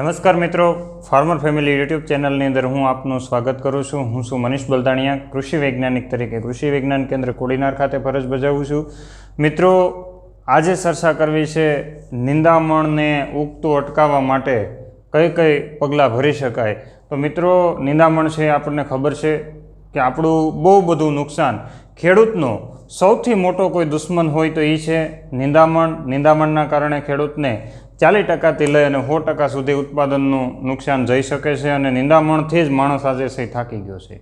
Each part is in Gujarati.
નમસ્કાર મિત્રો, ફાર્મર ફેમિલી યુટ્યુબ ચેનલની અંદર હું આપનું સ્વાગત કરું છું. હું છું મનીષ બલદાણિયા, કૃષિ વૈજ્ઞાનિક તરીકે કૃષિ વિજ્ઞાન કેન્દ્ર કોડીનાર ખાતે ફરજ બજાવું છું. મિત્રો, આજે ચર્ચા કરવી છે નિંદામણને ઉગતું અટકાવવા માટે કઈ કઈ પગલાં ભરી શકાય. તો મિત્રો, નિંદામણ છે, આપણને ખબર છે કે આપણું બહુ બધું નુકસાન. ખેડૂતનો સૌથી મોટો કોઈ દુશ્મન હોય તો એ છે નિંદામણ. નિંદામણના કારણે ખેડૂતને ચાલીસ ટકાથી લઈ અને સો ટકા સુધી ઉત્પાદનનું નુકસાન જઈ શકે છે અને નિંદામણથી જ માણસ આજે છે થાકી ગયો છે.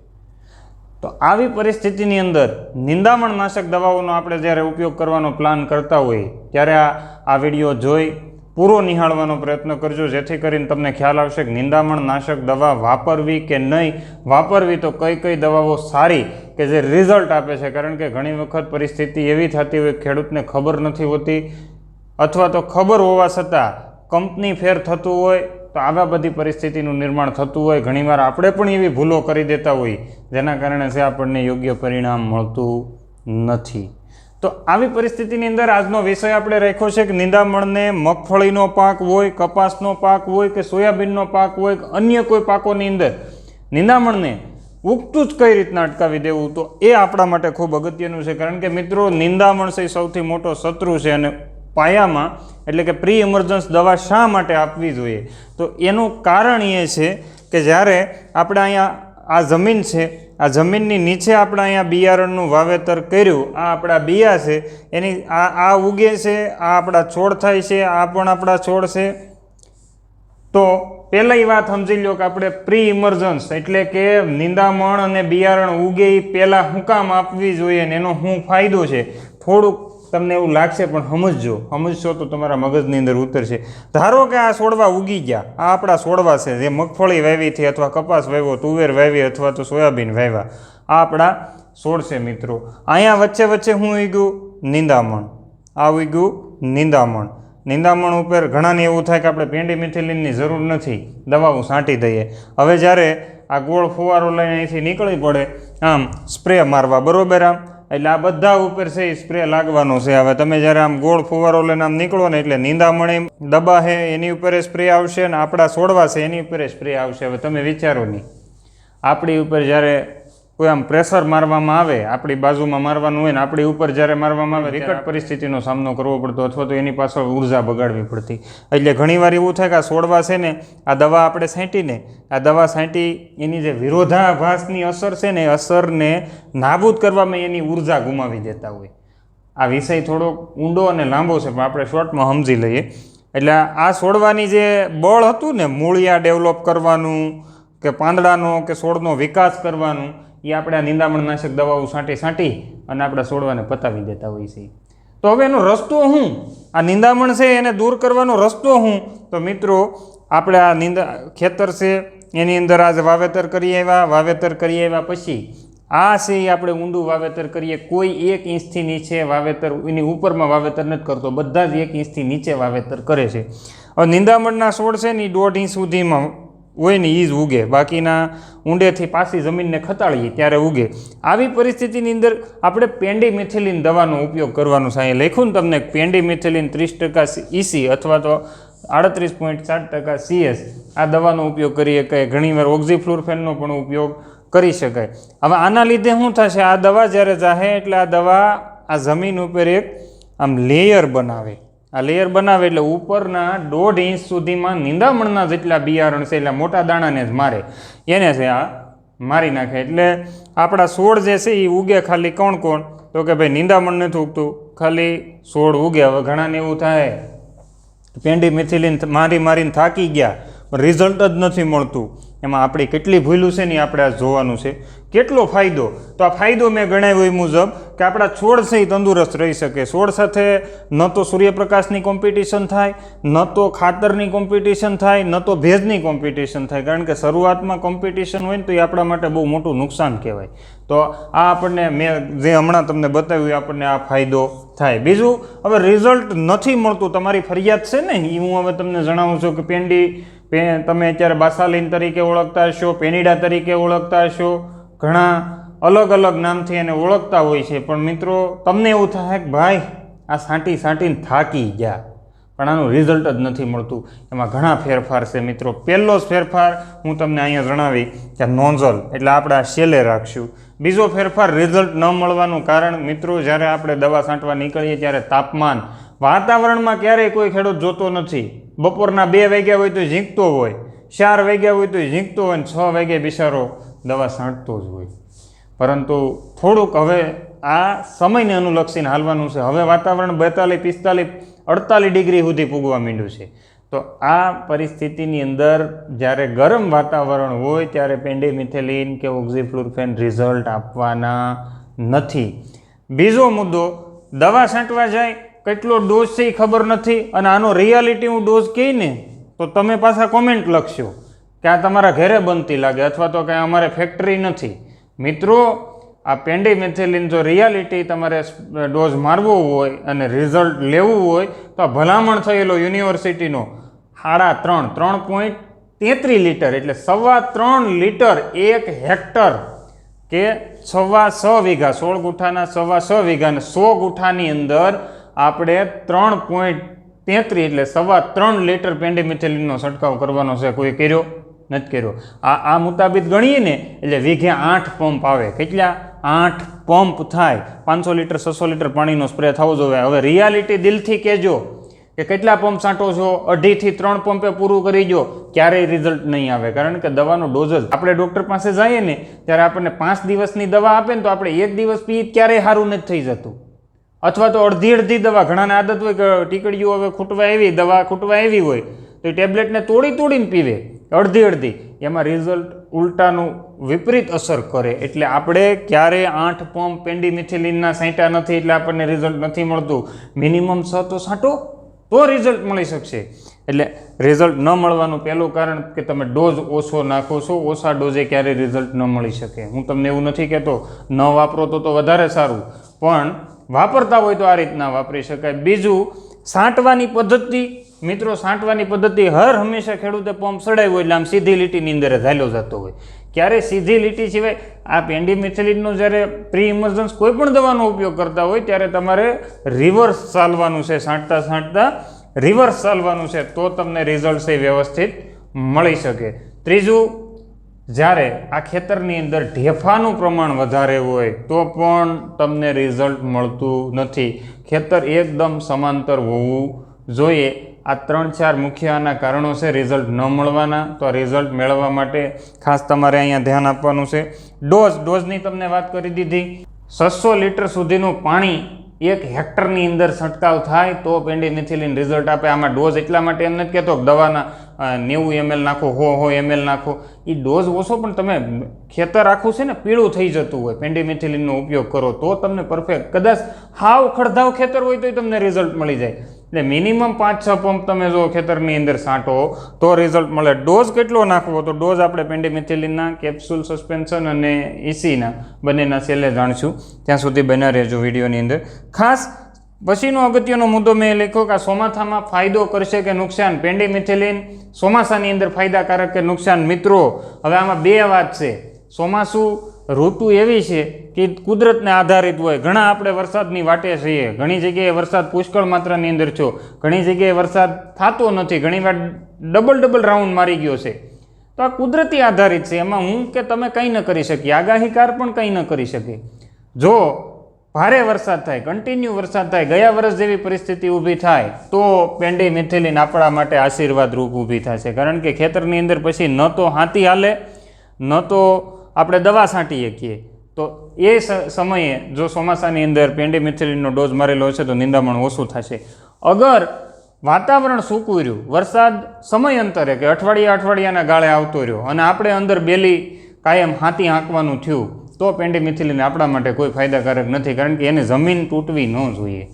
તો આવી પરિસ્થિતિની અંદર નિંદામણનાશક દવાઓનો આપણે જ્યારે ઉપયોગ કરવાનો પ્લાન કરતા હોઈએ ત્યારે આ આ વીડિયો જોઈ પૂરો નિહાળવાનો પ્રયત્ન કરજો, જેથી કરીને તમને ખ્યાલ આવશે કે નિંદામણનાશક દવા વાપરવી કે નહીં. વાપરવી તો કઈ કઈ દવાઓ સારી કે જે રિઝલ્ટ આપે છે? કારણ કે ઘણી વખત પરિસ્થિતિ એવી થતી હોય ખેડૂતને ખબર નથી હોતી અથવા તો ખબર હોવા છતાં કંપની ફેર થતું હોય તો આવા બધી પરિસ્થિતિનું નિર્માણ થતું હોય. ઘણીવાર આપણે પણ એવી ભૂલો કરી દેતા હોઈએ જેના કારણે છે આપણને યોગ્ય પરિણામ મળતું નથી. તો આવી પરિસ્થિતિની અંદર આજનો વિષય આપણે રાખ્યો છે કે નિંદામણને મગફળીનો પાક હોય, કપાસનો પાક હોય કે સોયાબીનનો પાક હોય કે અન્ય કોઈ પાકોની અંદર નિંદામણને ઉગતું જ કઈ રીતના અટકાવી દેવું, તો એ આપણા માટે ખૂબ અગત્યનું છે. કારણ કે મિત્રો, નિંદામણ છે સૌથી મોટો શત્રુ છે અને પાયામાં, એટલે કે પ્રી ઇમરજન્સ દવા શા માટે આપવી જોઈએ? તો એનું કારણ એ છે કે જ્યારે આપણે અહીંયા, આ જમીન છે, આ જમીનની નીચે આપણે અહીંયા બિયારણનું વાવેતર કર્યું, આ આપણા બિયા છે, એની, આ આ ઉગે છે, આ આપણા છોડ થાય છે, આ પણ આપણા છોડ છે. તો પહેલાં વાત સમજી લો કે આપણે પ્રી ઇમરજન્સ એટલે કે નિંદામણ અને બિયારણ ઉગે એ પહેલાં હું કામ આપવી જોઈએ ને એનો શું ફાયદો છે? થોડુંક તમને એવું લાગશે, પણ સમજજો. સમજશો તો તમારા મગજની અંદર ઉતરશે ધારો કે આ છોડવા ઉગી ગયા. આ આપણા છોડવા છે. જે મગફળી વાવીથી અથવા કપાસ વાવ્યો, તુવેર વાવી અથવા તો સોયાબીન વાવ્યા. આ આપણા છોડ છે મિત્રો. અહીંયા વચ્ચે વચ્ચે હું ઉગ્યું? નિંદામણ. આ ઉગ્યું નિંદામણ. નિંદામણ ઉપર ઘણાને એવું થાય કે આપણે પેન્ડી મિથિલિનની જરૂર નથી. દવાઓ છાંટી દઈએ. હવે જ્યારે આ ગોળ ફુવારો લઈને અહીંથી નીકળી પડે, આમ સ્પ્રે મારવા, બરોબર આમ? એટલે આ બધા ઉપર છે એ સ્પ્રે લાગવાનો છે. હવે તમે જ્યારે આમ ગોળ ફુવારો લઈને આમ નીકળો ને એટલે નીંદામણી દબા છે એની ઉપર સ્પ્રે આવશે અને આપણા છોડવા છે એની ઉપર સ્પ્રે આવશે. હવે તમે વિચારો નહીં આપણી ઉપર જ્યારે કોઈ આમ પ્રેશર મારવામાં આવે આપણી બાજુમાં મારવાનું હોય ને આપણી ઉપર જ્યારે મારવામાં આવે વિકટ પરિસ્થિતિનો સામનો કરવો પડતો અથવા તો એની પાછળ ઊર્જા બગાડવી પડતી. એટલે ઘણીવાર એવું થાય કે આ છોડવા છે ને આ દવા આપણે છાંટીને આ દવા છાંટી એની જે વિરોધાભાસની અસર છે ને એ અસરને નાબૂદ કરવામાં એની ઊર્જા ગુમાવી દેતા હોય. આ વિષય થોડો ઊંડો અને લાંબો છે પણ આપણે શોર્ટમાં સમજી લઈએ. એટલે આ છોડવાની જે બળ હતું ને મૂળિયા ડેવલપ કરવાનું કે પાંદડાનો કે છોડનો વિકાસ કરવાનું એ આપણે આ નિંદામણનાશક દવાઓ છાંટી છાંટી અને આપણા છોડવાને પતાવી દેતા હોઈએ છીએ તો હવે એનો રસ્તો શું આ નિંદામણ છે, એને દૂર કરવાનો રસ્તો શું તો મિત્રો, આપણે આ નિંદા, ખેતર છે, એની અંદર આજે વાવેતર કરી આવ્યા, વાવેતર કરી આવ્યા પછી આ છે એ આપણે ઊંડું વાવેતર કરીએ. કોઈ એક ઇંચથી નીચે વાવેતર, એની ઉપરમાં વાવેતર નથી કરતો. બધા જ એક ઇંચથી નીચે વાવેતર કરે છે. હવે નિંદામણના છોડ છે ને, એ દોઢ ઇંચ સુધીમાં હોય ને એ જ ઉગે. બાકીના ઊંડેથી પાછી જમીનને ખતાડીએ ત્યારે ઉગે. આવી પરિસ્થિતિની અંદર આપણે પેન્ડી મિથિલિન દવાનો ઉપયોગ કરવાનો છે. અહીંયા લખ્યું ને તમને પેન્ડી મિથિલિન ત્રીસ ટકા ઈસી અથવા તો આડત્રીસ પોઈન્ટ સાત ટકા સીએસ આ દવાનો ઉપયોગ કરી શકાય ઘણીવાર ઓક્ઝીફ્લોરફેનનો પણ ઉપયોગ કરી શકાય. હવે આના લીધે શું થશે? આ દવા જ્યારે જાહે એટલે આ દવા આ જમીન ઉપર એક આમ લેયર બનાવે. આ લેયર બનાવે એટલે ઉપરના દોઢ ઇંચ સુધીમાં નિંદામણના જેટલા બિયારણ છે એટલે મોટા દાણાને જ મારે. એને છે આ મારી નાખે. એટલે આપણા છોડ જે છે એ ઉગે ખાલી કોણ કોણ? તો કે ભાઈ નિંદામણ નથી ઉગતું. ખાલી છોડ ઉગે. હવે ઘણાને એવું થાય. પેન્ડી મિથિલિન મારી મારીને થાકી ગયા. રિઝલ્ટ જ નથી મળતું. એમાં આપણી કેટલી ભૂલું છે ને આપણે આ જોવાનું છે. કેટલો ફાયદો? તો આ ફાયદો મેં ગણાવ્યો એ મુજબ કે આપણા છોડ છે એ તંદુરસ્ત રહી શકે. છોડ સાથે ન તો સૂર્યપ્રકાશની કોમ્પિટિશન થાય, ન તો ખાતરની કોમ્પિટિશન થાય, ન તો ભેજની કોમ્પિટિશન થાય. કારણ કે શરૂઆતમાં કોમ્પિટિશન હોય ને તો એ આપણા માટે બહુ મોટું નુકસાન કહેવાય. તો આ આપણને મેં જે હમણાં તમને બતાવ્યું આપણને આ ફાયદો થાય. બીજું, હવે રિઝલ્ટ નથી મળતું. તમારી ફરિયાદ છે ને? એ હું હવે તમને જણાવું છું કે પેન્ડી તમે અત્યારે બાસાલીન તરીકે ઓળખતા હશો, પેનિડા તરીકે ઓળખતા હશો, ઘણા અલગ અલગ નામથી એને ઓળખતા હોય છે. પણ મિત્રો, તમને એવું થાય કે ભાઈ, આ સાંટી સાંટીને થાકી ગયા. પણ આનું રિઝલ્ટ જ નથી મળતું. એમાં ઘણા ફેરફાર છે મિત્રો. પહેલો જ ફેરફાર હું તમને અહીંયા જણાવી કે નોઝલ એટલે આપણે આ શેલે રાખશું. બીજો ફેરફાર રિઝલ્ટ ન મળવાનું કારણ, મિત્રો, જ્યારે આપણે દવા છાંટવા નીકળીએ ત્યારે તાપમાન. વાતાવરણમાં ક્યારેય કોઈ ખેડૂત જોતો નથી. બપોરના બે વાગ્યા હોય તો ઝીંકતો હોય, ચાર વાગ્યા હોય તો ઝીંકતો હોય ને છ વાગ્યા બિચારો દવા છાંટતો જ હોય. પરંતુ થોડુંક હવે આ સમયને અનુલક્ષીને હાલવાનું છે. હવે વાતાવરણ બેતાલીસ, પિસ્તાલીસ, અડતાલીસ ડિગ્રી સુધી પૂગવા માંડ્યું છે. તો આ પરિસ્થિતિની અંદર જ્યારે ગરમ વાતાવરણ હોય ત્યારે પેન્ડેમિથેલિન કે ઓક્ઝીફ્લુરફેન રિઝલ્ટ આપવાના નથી. બીજો મુદ્દો, દવા છાંટવા જાય કેટલો ડોઝ છે એ ખબર નથી અને આનો રિયાલિટી હું ડોઝ કહીને, તો તમે પાછા કોમેન્ટ લખશો કે આ તમારા ઘરે બનતી લાગે અથવા તો કે અમારે ફેક્ટરી નથી. મિત્રો, આ પેન્ડીમેથિલિન જો રિયાલિટી તમારે ડોઝ મારવો હોય અને રિઝલ્ટ લેવું હોય, તો આ ભલામણ થયેલો યુનિવર્સિટીનો સાડા ત્રણ ત્રણ પોઈન્ટ તેત્રીસ લીટર એટલે સવા ત્રણ લીટર એક હેક્ટર કે સવા સ વીઘા, સોળ ગુઠાના સવા સ વીઘા અને સો ગુઠાની અંદર આપણે ત્રણ પોઈન્ટ તેત્રીસ એટલે સવા ત્રણ લીટર પેન્ડીમિથિલિનનો છંટકાવ કરવાનો છે. કોઈ કર્યો? નથી કર્યો. આ આ મુતાબિક ગણીએ ને, એટલે વીઘે આઠ પંપ આવે. કેટલા? આઠ પંપ થાય. પાંચસો લીટર છસો લીટર પાણીનો સ્પ્રે થવો જોઈએ. હવે રિયાલિટી દિલથી કહેજો કે કેટલા પંપ છાંટો છો? અઢીથી ત્રણ પંપે પૂરું કરી દો. ક્યારેય રિઝલ્ટ નહીં આવે. કારણ કે દવાનો ડોઝ જ. આપણે ડૉક્ટર પાસે જઈએ ને, ત્યારે આપણને પાંચ દિવસની દવા આપે ને, તો આપણે એક દિવસ પી, ક્યારેય સારું નથી થઈ જતું. અથવા તો અડધી અડધી દવા, ઘણાને આદત હોય કે ટીકડીઓ હવે ખૂટવા આવી, દવા ખૂટવા આવી હોય, તો એ ટેબ્લેટને તોડી તોડીને પીવે, અડધી અડધી. એમાં રિઝલ્ટ ઉલટાનું વિપરીત અસર કરે. એટલે આપણે ક્યારે આઠ પંપ પેન્ડીમિથિલિનના સાંટા નથી એટલે આપણને રિઝલ્ટ નથી મળતું. મિનિમમ છ તો સાંટો, તો રિઝલ્ટ મળી શકશે. એટલે રિઝલ્ટ ન મળવાનું પહેલું કારણ કે તમે ડોઝ ઓછો નાખો છો, ઓછા ડોઝે ક્યારેય રિઝલ્ટ ન મળી શકે. હું તમને એવું નથી કહેતો, ન વાપરો તો તો વધારે સારું. પણ વાપરતા હોય તો આ રીતના વાપરી શકાય. બીજું છાંટવાની પદ્ધતિ. મિત્રો છાંટવાની પદ્ધતિ હર હંમેશા ખેડૂતે પંપ સડાવ્યો એટલે આમ સીધી લીટીની અંદર ઝાલ્યો જતો હોય. ક્યારે સીધી લીટી સિવાય આ પેન્ડીમિથિલિનનો જ્યારે પ્રી ઇમર્જન્સ કોઈ પણ દવાનો ઉપયોગ કરતા હોય, ત્યારે તમારે રિવર્સ ચાલવાનું છે છાંટતા છાંટતા રિવર્સ ચાલવાનું છે, તો તમને રિઝલ્ટ છે વ્યવસ્થિત મળી શકે. ત્રીજું જ્યારે આ ખેતરની અંદર ઢેફાનું પ્રમાણ વધારે હોય, તો પણ તમને રિઝલ્ટ મળતું નથી. ખેતર એકદમ સમાંતર હોવું જોઈએ. આ ત્રણ ચાર મુખ્ય આના કારણો છે રિઝલ્ટ ન મળવાના, તો આ રિઝલ્ટ મેળવવા માટે ખાસ તમારે અહીંયા ધ્યાન આપવાનું છે. ડોઝ, ડોઝની તમને વાત કરી દીધી. છસો લીટર સુધીનું પાણી એક હેક્ટરની અંદર છંટકાવ થાય તો પેન્ડીમિથિલિન રિઝલ્ટ આપે. આમાં ડોઝ એટલા માટે એમ નથી કહેતો દવાના નેવું એમએલ નાખો, હો હો, એમએલ નાખો. એ ડોઝ ઓછો, પણ તમે ખેતર આખું છે ને પીળું થઈ જતું હોય પેન્ડીમિથિલિનનો ઉપયોગ કરો તો તમને પરફેક્ટ. કદાચ હાવ ખડધાવ ખેતર હોય તોય તમને રિઝલ્ટ મળી જાય. એટલે મિનિમમ પાંચ, છ પંપ તમે જો ખેતરની અંદર છાંટો, તો રિઝલ્ટ મળે. ડોઝ કેટલો નાખવો? તો ડોઝ આપણે પેન્ડીમિથિલિનના કેપ્સ્યુલ સસ્પેન્શન અને ઇસીના બંનેના છેલ્લે જાણશું. ત્યાં સુધી બના રહેજો વિડીયોની અંદર. ખાસ પછીનો અગત્યનો મુદ્દો મેં લખ્યો કે ચોમાસામાં ફાયદો કરશે કે નુકસાન? પેન્ડીમિથિલિન ચોમાસાની અંદર ફાયદાકારક કે નુકસાન? મિત્રો, હવે આમાં બે વાત છે. ચોમાસું ઋતુ એવી છે કે કુદરતને આધારિત હોય. ઘણા આપણે વરસાદની વાટે છીએ. ઘણી જગ્યાએ વરસાદ પુષ્કળ માત્રાની અંદર છો. ઘણી જગ્યાએ વરસાદ થતો નથી. ઘણી વાર ડબલ ડબલ રાઉન્ડ મારી ગયો છે. તો આ કુદરતી આધારિત છે. એમાં હું કે તમે કંઈ ન કરી શકીએ. આગાહીકાર પણ કંઈ ન કરી શકે. જો ભારે વરસાદ થાય કન્ટિન્યુ વરસાદ થાય, ગયા વર્ષ જેવી પરિસ્થિતિ ઊભી થાય, તો પેન્ડી મિથિલિન આપણા માટે આશીર્વાદ રૂપ ઊભી થશે કારણ કે ખેતરની અંદર પછી ન તો હાથી હાલે, ન તો આપણે દવા છાંટી શકીએ તો એ સમયે જો ચોમાસાની અંદર પેન્ડીમિથિલિનનો ડોઝ મારેલો હશે તો નિંદામણ ઓછું થશે. અગર વાતાવરણ સૂકું રહ્યું, વરસાદ સમય અંતરે કે અઠવાડિયા અઠવાડિયાના ગાળે આવતો રહ્યો અને આપણે અંદર બેલી કાયમ હાથી હાંકવાનું થયું, તો પેન્ડીમિથિલિન આપણા માટે કોઈ ફાયદાકારક નથી કારણ કે એને જમીન તૂટવી ન જોઈએ.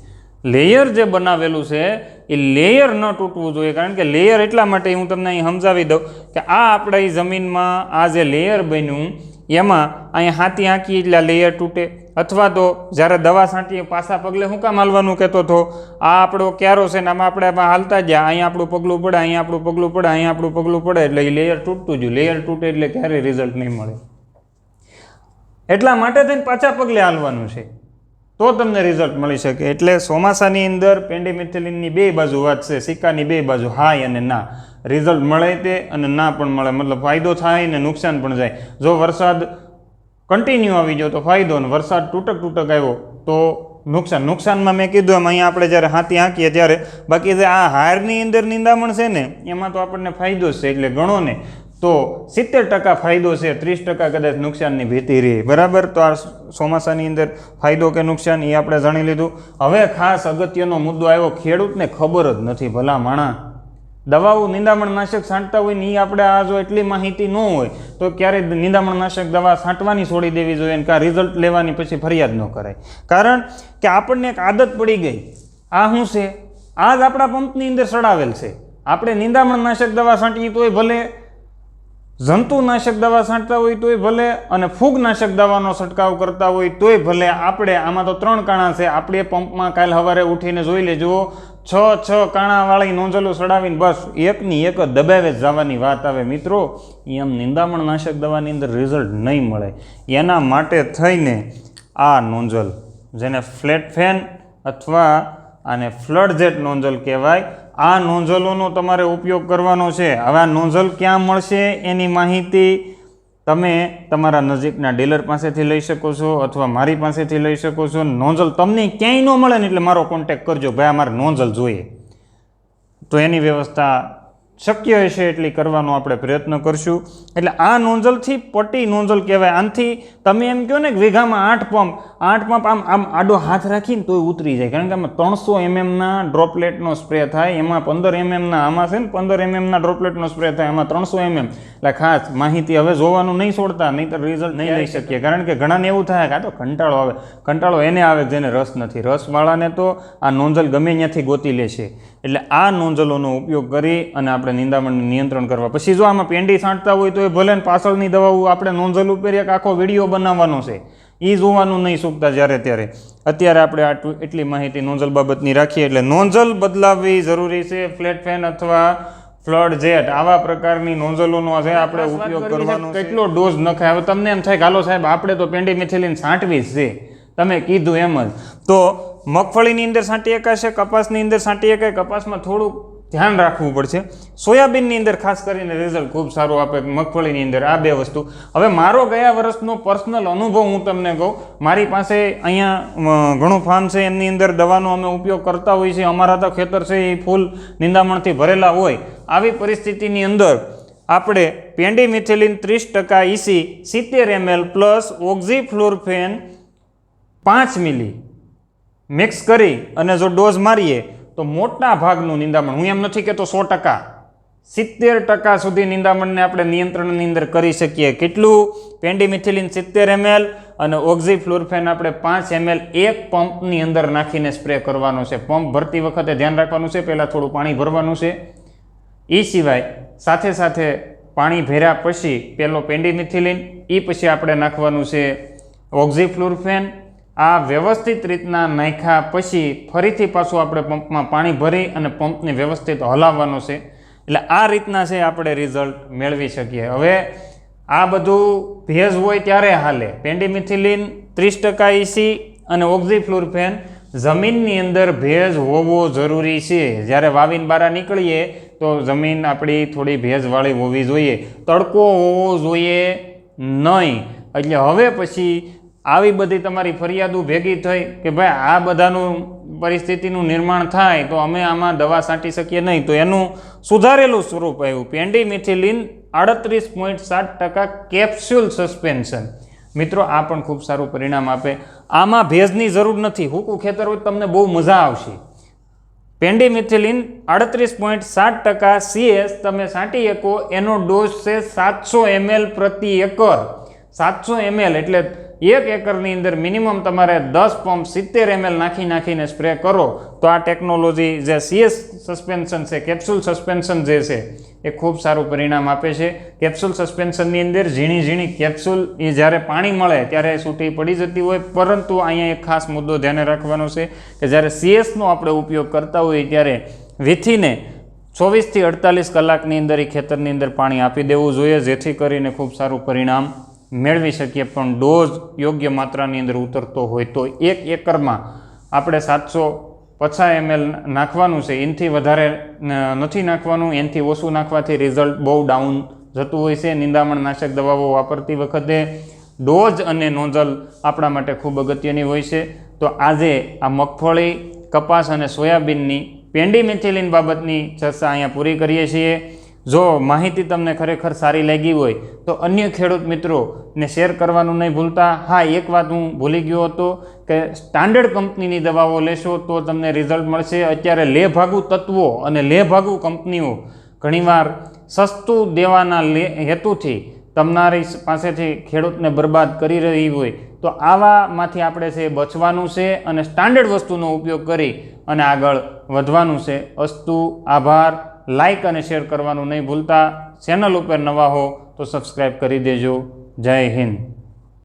લેયર જે બનાવેલું છે, એ લેયર ન તૂટવું જોઈએ કારણ કે લેયર એટલા માટે હું તમને અહીં સમજાવી દઉં કે આ આપણા જમીનમાં આ જે લેયર બન્યું એમાં અહીંયા હાથી આંકી એટલે લેયર તૂટે. અથવા તો જ્યારે દવા છાંટીએ પાછા પગલે શું કામ હાલવાનું કહેતો હતો? આ આપણો ક્યારો છે ને આમાં આપણે હાલતા જ્યાં અહીંયા આપણું પગલું પડે, અહીંયા આપણું પગલું પડે, અહીંયા આપણું પગલું પડે એટલે એ લેયર તૂટતું જ. લેયર તૂટે એટલે ક્યારેય રિઝલ્ટ નહીં મળે. એટલા માટે થઈને પાછા પગલે હાલવાનું છે. તો તમને રિઝલ્ટ મળી શકે. એટલે ચોમાસાની અંદર પેન્ડિમિથિલિનની બે બાજુ વાત છે, સિક્કાની બે બાજુ, હાય અને ના. રિઝલ્ટ મળે તે અને ના પણ મળે. મતલબ ફાયદો થાય ને નુકસાન પણ જાય. જો વરસાદ કન્ટિન્યુ આવી ગયો તો ફાયદો અને વરસાદ તૂટક તૂટક આવ્યો તો નુકસાન. નુકસાનમાં મેં કીધું એમ, અહીંયા આપણે જ્યારે હાથી હાંકીએ ત્યારે બાકી જે આ હારની અંદર નિંદામણ છે ને, એમાં તો આપણને ફાયદો જ છે એટલે ગણો ને. તો સિત્તેર ટકા ફાયદો છે, ત્રીસ ટકા કદાચ નુકસાનની ભીતિ રહી. બરાબર? તો આ ચોમાસાની અંદર ફાયદો કે નુકસાન એ આપણે જાણી લીધું. હવે ખાસ અગત્યનો મુદ્દો આવ્યો, ખેડૂતને ખબર જ નથી. ભલા માણા દવાઓ નિંદામણ નાશક છાંટતા હોય ને એ આપણે આ જો એટલી માહિતી ન હોય, તો ક્યારે નિંદામણ નાશક દવા છાંટવાની છોડી દેવી જોઈએ અને કાં રિઝલ્ટ લેવાની પછી ફરિયાદ ન કરાય. કારણ કે આપણને એક આદત પડી ગઈ. આ શું છે? આ જ આપણા પંપની અંદર સડાવેલ છે. આપણે નિંદામણ નાશક દવા છાંટીએ તોય ભલે, જંતુનાશક દવા છાંટતા હોય તોય ભલે, અને ફૂગનાશક દવાનો છંટકાવ કરતા હોય તોય ભલે, આપણે આમાં તો ત્રણ કાણા છે. આપણે પંપમાં કાલ સવારે ઉઠીને જોઈ લેજો છ છ કાણાવાળી નોંધેલું સડાવીને બસ એકની એક જ દબાવે જ જવાની વાત આવે મિત્રો. એમ નિંદામણ નાશક દવાની અંદર રિઝલ્ટ નહીં મળે. એના માટે થઈને આ નોંઝલ જેને ફ્લેટ ફેન અથવા આને ફ્લડ જેટ નોંઝલ કહેવાય, આ નોંઝલોનો તમારે ઉપયોગ કરવાનો છે. હવે આ નોંઝલ ક્યાં મળશે એની માહિતી તમે તમારા નજીકના ડીલર પાસેથી લઈ શકો છો અથવા મારી પાસેથી લઈ શકો છો. નોંઝલ તમને ક્યાંય ન મળે ને એટલે મારો કોન્ટેક કરજો. ભાઈ અમારે નોંઝલ જોઈએ. તો એની વ્યવસ્થા શક્ય હશે એટલી કરવાનો આપણે પ્રયત્ન કરશું. એટલે આ નોંઝલથી પટ્ટી નોંઝલ કહેવાય. આનાથી તમે એમ કહો ને કે વીઘામાં આઠ પંપ. આઠ પંપ આમ આમ આડો હાથ રાખીને તોય ઉતરી જાય. કારણ કે આમાં ત્રણસો એમએમના ડ્રોપલેટનો સ્પ્રે થાય. એમાં પંદર એમએમના આમાં છે ને પંદર એમએમના ડ્રોપલેટનો સ્પ્રે થાય. એમાં ત્રણસો એમએમ. એટલે ખાસ માહિતી હવે જોવાનું નહીં છોડતા, નહીંતર રિઝલ્ટ નહીં લઈ શકીએ. કારણ કે ઘણાને એવું થાય કે તો કંટાળો આવે. કંટાળો એને આવે જેને રસ નથી. રસવાળાને તો આ નોંઝલ ગમે ત્યાંથી ગોતી લે છે. એટલે આ નોંઝલોનો ઉપયોગ કરી અને આપણે નિંદામણને નિયંત્રણ કરવા. પછી જો આમાં પેંડી છાંટતા હોય તો એ ભલે ને પાછળની દવાઓ આપણે નોંઝલ ઉપર એક આખો વીડિયો બનાવવાનો છે. એ જોવાનું નહીં સૂકતા જ્યારે ત્યારે. અત્યારે આપણે આટલું એટલી માહિતી નોંઝલ બાબતની રાખીએ એટલે નોંઝલ બદલાવવી જરૂરી છે. ફ્લેટ ફેન અથવા ફ્લડ જેટ આવા પ્રકારની નોંઝલોનો છે આપણે ઉપયોગ કરવાનો કેટલો ડોઝ નખાય? હવે તમને એમ થાય કે હાલો સાહેબ આપણે તો પેન્ડી મિથિલિન છાંટવી જ છે. તમે કીધું એમ જ. તો મગફળીની અંદર છાંટી એકાશે કપાસની અંદર છાંટી શકાય કપાસમાં થોડુંક ધ્યાન રાખવું પડશે. સોયાબીનની અંદર ખાસ કરીને રિઝલ્ટ ખૂબ સારું આપે મગફળીની અંદર આ બે વસ્તુ. હવે મારો ગયા વર્ષનો પર્સનલ અનુભવ હું તમને કહું. મારી પાસે અહીંયા ઘણું ફાર્મ છે, એમની અંદર દવાનો અમે ઉપયોગ કરતા હોઈએ છીએ. અમારા તો ખેતર છે, એ ફૂલ નિંદામણથી ભરેલા હોય. આવી પરિસ્થિતિની અંદર આપણે પેન્ડી મિથિલિન ત્રીસ ટકા ઈસી સિત્તેર એમએલ પ્લસ ઓક્ઝીફ્લોરફેન પાંચ મિલી મિક્સ કરી અને જો ડોઝ મારીએ, તો મોટા ભાગનું નિંદામણ, હું એમ નથી કહેતો સો ટકા, સિત્તેર ટકા સુધી નિંદામણને આપણે નિયંત્રણની અંદર કરી શકીએ. કેટલું? પેન્ડીમિથિલિન સિત્તેર એમએલ અને ઓક્ઝીફ્લોરફેન આપણે પાંચ એમએલ એક પંપની અંદર નાખીને સ્પ્રે કરવાનો છે. પંપ ભરતી વખતે ધ્યાન રાખવાનું છે, પહેલાં થોડું પાણી ભરવાનું છે. એ સિવાય સાથે સાથે પાણી ભર્યા પછી પેલો પેન્ડીમિથિલિન એ પછી આપણે નાખવાનું છે ઓક્ઝીફ્લોરફેન આ વ્યવસ્થિત રીતના નાખ્યા પછી ફરીથી પાછું આપણે પંપમાં પાણી ભરી અને પંપને વ્યવસ્થિત હલાવવાનો છે. એટલે આ રીતના છે આપણે રિઝલ્ટ મેળવી શકીએ. હવે આ બધું ભેજ હોય ત્યારે હાલે. પેન્ડીમિથિલિન ત્રીસ ટકા ઈસી અને ઓક્ઝીફ્લોરફેન જમીનની અંદર ભેજ હોવો જરૂરી છે. જ્યારે વાવીને બહાર નીકળીએ તો જમીન આપણી થોડી ભેજવાળી હોવી જોઈએ. તડકો હોવો જોઈએ નહીં. એટલે હવે પછી આવી બધી તમારી ફરિયાદો ભેગી થઈ કે ભાઈ આ બધાનું પરિસ્થિતિનું નિર્માણ થાય તો અમે આમાં દવા છાંટી શકીએ નહીં. તો એનું સુધારેલું સ્વરૂપ આવ્યું. પેન્ડીમિથિલિન આડત્રીસ પોઈન્ટ સાત ટકા કેપ્સ્યુલ સસ્પેન્શન. મિત્રો, આ પણ ખૂબ સારું પરિણામ આપે. આમાં ભેજની જરૂર નથી. હુકું ખેતર હોય તમને બહુ મજા આવશે. પેન્ડીમિથિલિન આડત્રીસ પોઈન્ટ સાત ટકા સીએસ તમે છાંટી શકો. એનો ડોઝ છે સાતસો એમએલ પ્રતિ એકર. સાતસો એમએલ એટલે એક એકરની અંદર મિનિમમ તમારે દસ પંપ સિત્તેર એમએલ નાખી નાખીને સ્પ્રે કરો, તો આ ટેકનોલોજી જે સીએસ સસ્પેન્શન છે કેપ્સ્યુલ સસ્પેન્શન જે છે, એ ખૂબ સારું પરિણામ આપે છે. કેપ્સ્યુલ સસ્પેન્શનની અંદર ઝીણી ઝીણી કેપ્સ્યુલ એ જ્યારે પાણી મળે ત્યારે છૂટી પડી જતી હોય, પરંતુ અહીંયા એક ખાસ મુદ્દો ધ્યાને રાખવાનો છે કે જ્યારે સીએસનો આપણે ઉપયોગ કરતા હોઈએ ત્યારે વિથીને ચોવીસથી અડતાલીસ કલાકની અંદર એ ખેતરની અંદર પાણી આપી દેવું જોઈએ, જેથી કરીને ખૂબ સારું પરિણામ મેળવી શકીએ, પણ ડોઝ યોગ્ય માત્રાની અંદર ઉતરતો હોય તો એક એકરમાં આપણે સાતસો પચાસ એમએલ નાખવાનું છે. એનાથી વધારે નથી નાખવાનું. એનાથી ઓછું નાખવાથી રિઝલ્ટ બહુ ડાઉન જતું હોય છે. નિંદામણ નાશક દવાઓ વાપરતી વખતે ડોઝ અને નોઝલ આપણા માટે ખૂબ અગત્યની હોય છે. તો આજે આ મગફળી, કપાસ અને સોયાબીનની પેન્ડીમિથિલિન બાબતની ચર્ચા અહીંયા પૂરી કરીએ છીએ. જો માહિતી તમને ખરેખર સારી લાગી હોય, તો અન્ય ખેડૂત મિત્રોને શેર કરવાનું નહીં ભૂલતા. હા, એક વાત હું ભૂલી ગયો હતો કે સ્ટાન્ડર્ડ કંપનીની દવાઓ લેશો તો તમને રિઝલ્ટ મળશે. અત્યારે લેભાગુ તત્વો અને લેભાગુ કંપનીઓ ઘણીવાર સસ્તું દેવાના હેતુથી તમારી પાસેથી ખેડૂતને બરબાદ કરી રહી હોય. તો આવામાંથી આપણે છે બચવાનું છે અને સ્ટાન્ડર્ડ વસ્તુનો ઉપયોગ કરી અને આગળ વધવાનું છે. અસ્તુ, આભાર. લાઈક અને શેર કરવાનું નહીં ભૂલતા. ચેનલ ઉપર નવા હો તો સબસ્ક્રાઈબ કરી દેજો. જય હિન્દ.